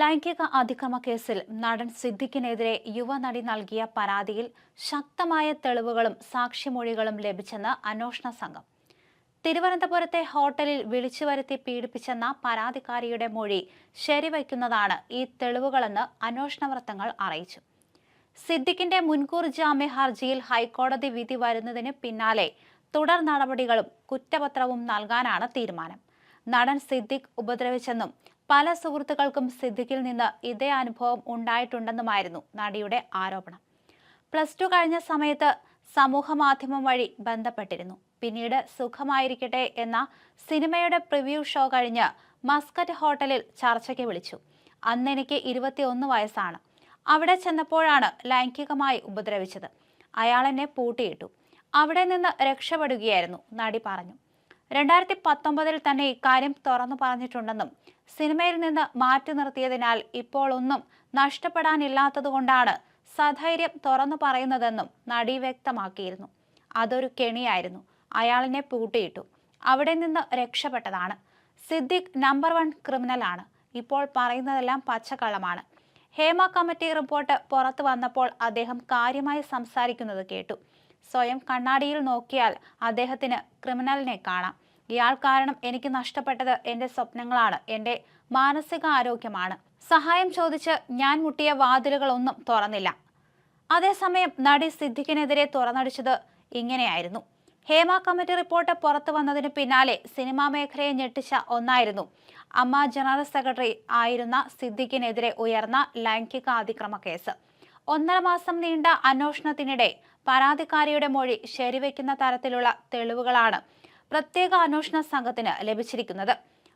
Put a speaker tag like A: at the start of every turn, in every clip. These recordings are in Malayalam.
A: ലൈംഗിക അതിക്രമ കേസിൽ നടൻ സിദ്ദിഖിനെതിരെ യുവനടി നൽകിയ പരാതിയിൽ ശക്തമായ തെളിവുകളും സാക്ഷിമൊഴികളും ലഭിച്ചെന്ന് അന്വേഷണ സംഘം. തിരുവനന്തപുരത്തെ ഹോട്ടലിൽ വിളിച്ചു വരുത്തി പീഡിപ്പിച്ചെന്ന പരാതിക്കാരിയുടെ മൊഴി ശരിവയ്ക്കുന്നതാണ് ഈ തെളിവുകളെന്ന് അന്വേഷണ വൃത്തങ്ങൾ അറിയിച്ചു. സിദ്ദിഖിന്റെ മുൻകൂർ ജാമ്യ ഹർജിയിൽ ഹൈക്കോടതി വിധി വരുന്നതിന് പിന്നാലെ തുടർ നടപടികളും കുറ്റപത്രവും നൽകാനാണ് തീരുമാനം. നടൻ സിദ്ദിഖ് ഉപദ്രവിച്ചെന്നും പല സുഹൃത്തുക്കൾക്കും സിദ്ദിഖിൽ നിന്ന് ഇതേ അനുഭവം ഉണ്ടായിട്ടുണ്ടെന്നുമായിരുന്നു നടിയുടെ ആരോപണം. പ്ലസ് ടു കഴിഞ്ഞ സമയത്ത് സമൂഹ മാധ്യമം വഴി ബന്ധപ്പെട്ടിരുന്നു. പിന്നീട് സുഖമായിരിക്കട്ടെ എന്ന സിനിമയുടെ പ്രിവ്യൂ ഷോ കഴിഞ്ഞ് മസ്കറ്റ് ഹോട്ടലിൽ ചർച്ചയ്ക്ക് വിളിച്ചു. അന്ന് എനിക്ക് ഇരുപത്തിയൊന്ന് വയസ്സാണ്. അവിടെ ചെന്നപ്പോഴാണ് ലൈംഗികമായി ഉപദ്രവിച്ചത്. അയാൾ എന്നെ പൂട്ടിയിട്ടു. അവിടെ നിന്ന് രക്ഷപ്പെടുകയായിരുന്നു നടി പറഞ്ഞു. രണ്ടായിരത്തി പത്തൊമ്പതിൽ തന്നെ ഇക്കാര്യം തുറന്നു പറഞ്ഞിട്ടുണ്ടെന്നും സിനിമയിൽ നിന്ന് മാറ്റി നിർത്തിയതിനാൽ ഇപ്പോൾ ഒന്നും നഷ്ടപ്പെടാനില്ലാത്തതുകൊണ്ടാണ് സധൈര്യം തുറന്നു പറയുന്നതെന്നും നടി വ്യക്തമാക്കിയിരുന്നു. അതൊരു കെണിയായിരുന്നു. അയാളിനെ പൂട്ടിയിട്ടു. അവിടെ നിന്ന് രക്ഷപ്പെട്ടതാണ്. സിദ്ദിഖ് നമ്പർ വൺ ക്രിമിനലാണ് ഇപ്പോൾ പറയുന്നതെല്ലാം പച്ചക്കള്ളമാണ്. ഹേമ കമ്മിറ്റി റിപ്പോർട്ട് പുറത്തു വന്നപ്പോൾ അദ്ദേഹം കാര്യമായി സംസാരിക്കുന്നത് കേട്ടു. സ്വയം കണ്ണാടിയിൽ നോക്കിയാൽ അദ്ദേഹത്തിന് ക്രിമിനലിനെ കാണാം. ഇയാൾ കാരണം എനിക്ക് നഷ്ടപ്പെട്ടത് എന്റെ സ്വപ്നങ്ങളാണ് എന്റെ മാനസിക ആരോഗ്യമാണ് സഹായം ചോദിച്ച് ഞാൻ മുട്ടിയ വാതിലുകളൊന്നും തുറന്നില്ല. അതേസമയം നടി സിദ്ദിഖിനെതിരെ തുറന്നടിച്ചത് ഇങ്ങനെയായിരുന്നു. ഹേമ കമ്മിറ്റി റിപ്പോർട്ട് പുറത്തു വന്നതിന് പിന്നാലെ സിനിമാ മേഖലയെ ഞെട്ടിച്ച ഒന്നായിരുന്നു. അമ്മ ജനറൽ സെക്രട്ടറി ആയിരുന്ന സിദ്ദിഖിനെതിരെ ഉയർന്ന ലൈംഗിക അതിക്രമ കേസ്. ഒന്നര മാസം നീണ്ട അന്വേഷണത്തിനിടെ പരാതിക്കാരിയുടെ മൊഴി ശരിവെക്കുന്ന തരത്തിലുള്ള തെളിവുകളാണ് പ്രത്യേക അന്വേഷണ സംഘത്തിന് ലഭിച്ചിരിക്കുന്നത്.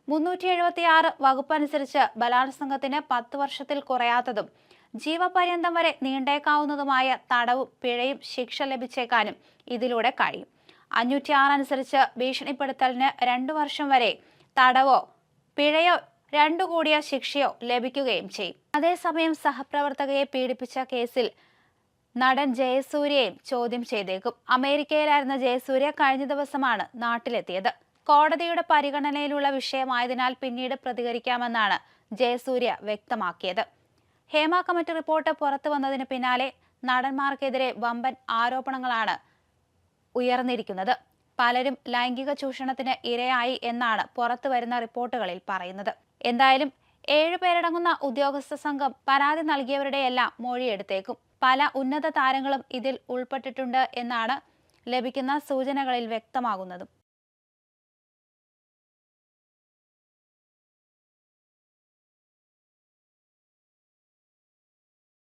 A: മുന്നൂറ്റി എഴുപത്തി ആറ് വകുപ്പനുസരിച്ച് ബലാത്സംഗത്തിന് പത്ത് വർഷത്തിൽ കുറയാത്തതും ജീവപര്യന്തം വരെ നീണ്ടേക്കാവുന്നതുമായ തടവും പിഴയും ശിക്ഷ ലഭിച്ചേക്കാനും ഇതിലൂടെ കഴിയും. അഞ്ഞൂറ്റി ആറ് അനുസരിച്ച് ഭീഷണിപ്പെടുത്തലിന് രണ്ടു വർഷം വരെ തടവോ പിഴയോ രണ്ടു കൂടിയ ശിക്ഷയോ ലഭിക്കുകയും ചെയ്യും. അതേസമയം സഹപ്രവർത്തകയെ പീഡിപ്പിച്ച കേസിൽ നടൻ ജയസൂര്യയും ചോദ്യം ചെയ്തേക്കും. അമേരിക്കയിലായിരുന്ന ജയസൂര്യ കഴിഞ്ഞ ദിവസമാണ് നാട്ടിലെത്തിയത്. കോടതിയുടെ പരിഗണനയിലുള്ള വിഷയമായതിനാൽ പിന്നീട് പ്രതികരിക്കാമെന്നാണ് ജയസൂര്യ വ്യക്തമാക്കിയത്. ഹേമ കമ്മിറ്റി റിപ്പോർട്ട് പുറത്തു വന്നതിന് പിന്നാലെ നടന്മാർക്കെതിരെ വമ്പൻ ആരോപണങ്ങളാണ് ഉയർന്നിരിക്കുന്നത്. പലരും ലൈംഗിക ചൂഷണത്തിന് ഇരയായി എന്നാണ് പുറത്തു വരുന്ന റിപ്പോർട്ടുകളിൽ പറയുന്നത്. എന്തായാലും ഏഴുപേരടങ്ങുന്ന ഉദ്യോഗസ്ഥ സംഘം പരാതി നൽകിയവരുടെയെല്ലാം മൊഴിയെടുത്തേക്കും. പല ഉന്നത താരങ്ങളും ഇതിൽ ഉൾപ്പെട്ടിട്ടുണ്ട് എന്നാണ് ലഭിക്കുന്ന സൂചനകളിൽ വ്യക്തമാകുന്നതും.